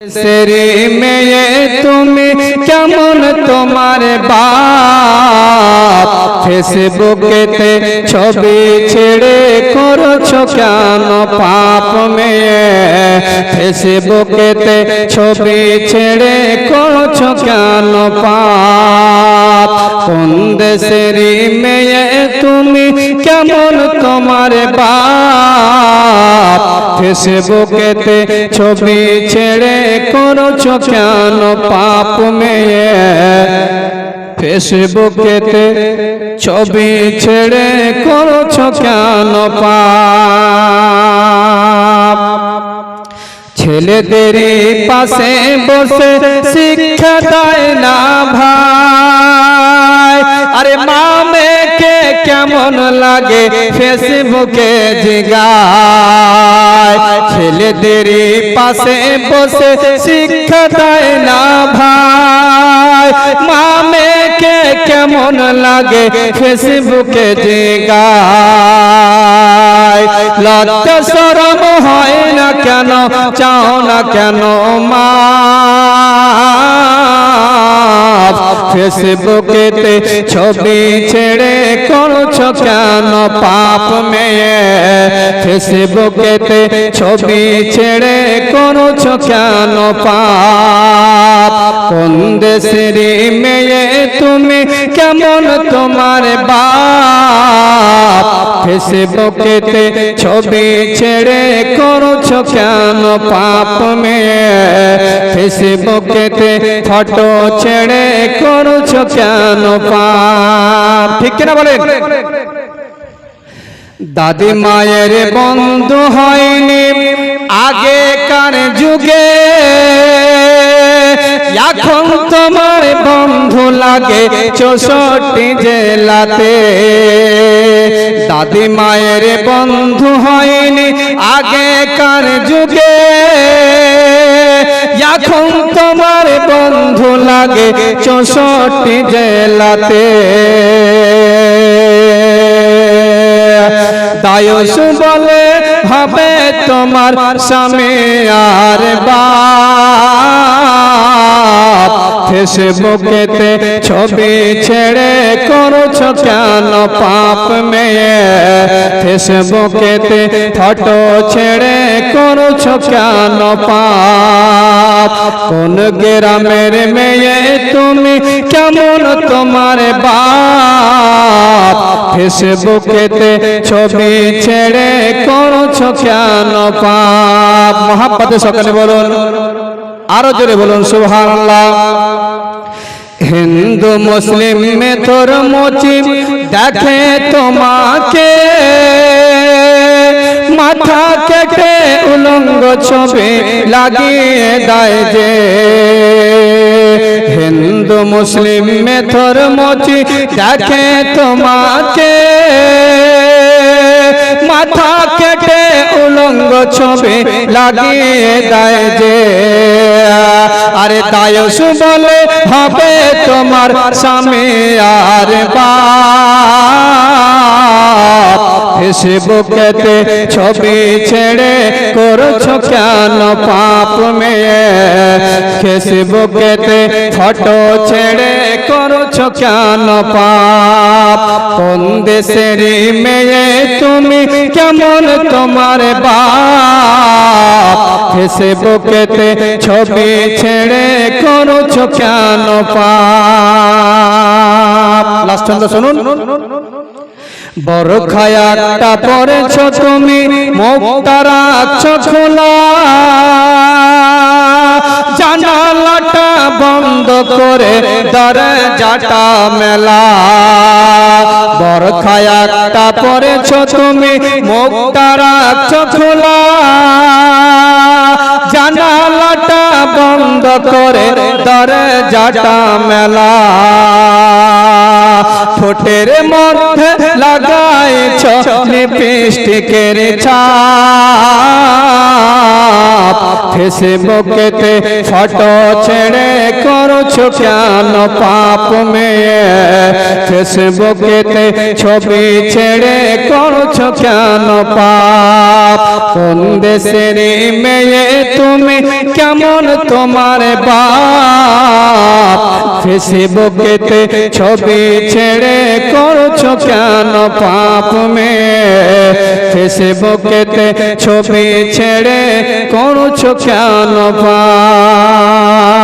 সেরে মেয়ে তুমি কেমন তোমার বাপ? ফেসবুকেতে ছবি ছেড়ে করছ কেন পাপ মেয়ে? ফেসবুকেতে ছবি ছেড়ে করছ কেন পাপ? কোন দেশের মেয়ে তুমি কেমন তোমার বাপ? ফেসবুকেতে ছবি ছেড়ে করছ কেন পাপ মেয়ে। ফেসবুকেতে ছবি ছেড়ে করছ কেন পাপ। ছেলেদের পাশে বসে শিক্ষা দেয় না ভাই। আরে মামেকে কেমন লাগে ফেসবুকে জিগায়। ছেলেদের পাশে বসে শিক্ষা না ভাই। মামেকে কেমন লাগে ফেসবুকে জিগায়। লজ্জা শরম হয় না কেন, চাও না কেন মা? ফেসবুকেতে ছবি ছেড়ে করছ কেন? পাপ মেয়ে, ফেসবুকেতে ছবি ছেড়ে করছ কেন? পাপ। কোন দেশের মেয়ে তুমি? কেমন তোমার বাপ? ফেসবুকেতে ছবি ছেড়ে করছ কেন পাপ মেয়ে ফেসবুকেতে ফটো ছেড়ে করছ কেন পাপ? ঠিক কিনা বলেন? দাদি মায়ের বন্ধু হয়নি, আগেকার যুগে লাগে চৌষট্টি জেলাতে। দাদি মায়ের বন্ধু হয়নি আগেকার যুগে। এখন তোমার বন্ধু লাগে চৌষট্টি জেলাতে। দায়স বলে হবে তোমার স্বামী আর ফেসবুকেতে ছবি ছেড়ে করছ কেন পাপ মেয়ে? ফেসবুকেতে ফটো ছেড়ে করছ কেন পাপ? কোন গ্রামের মেয়ে তুমি কেমন তোমার বাপ? ফেসবুকেতে ছবি ছেড়ে করছ কেন পাপ? মহাপাতে সকালে বলুন। আরও জোরে বলুন, সুবহানাল্লাহ। হিন্দু মুসলিম মেথর মোচিম দেখে তোমাকে। মাথা কেটে উলঙ্গ ছবি লাগিয়ে দেয় যে। হিন্দু মুসলিম মেথর মোচি দেখে তোমাকে। মাথা কেটে উলঙ্গ ছবি লাগিয়ে দেয় যে। দায়স বলে হবে তোমার স্বামী আর বাপ। ফেসবুকেতে ছবি ছেড়ে করছ কেন পাপ মেয়ে? ফেসবুকেতে ফটো ছেড়ে করছ কেন পাপ? কোন দেশের মেয়ে তুমি? কেমন তোমার বাপ? ফেসবুকেতে ছবি ছেড়ে করছ কেন শুনুন বড় খায়াটা পরেছ তুমি রাখছ খোলা জানালাটা বন্ধ করে দরজাটা মেলা বড় খায়াটা পরেছ তুমি রাখছ খোলা করে দরজাটা মেলা। ঠোঁটের মধ্যে লাগায় লাগাইছ লিপস্টিকের ছাপ। ফেসবুকেতে ফটো ছেড়ে করছ কেন পাপ মেয়ে? ফেসবুকেতে ছবি ছেড়ে করছ কেন পাপ? কোন দেশের মেয়ে তুমি, কেমন তোমার বাপ? ফেসবুকেতে ছবি ছেড়ে করছ কেন পাপ মে ফেসবুকেতে ছবি ছেড়ে করছ কেন পাপ?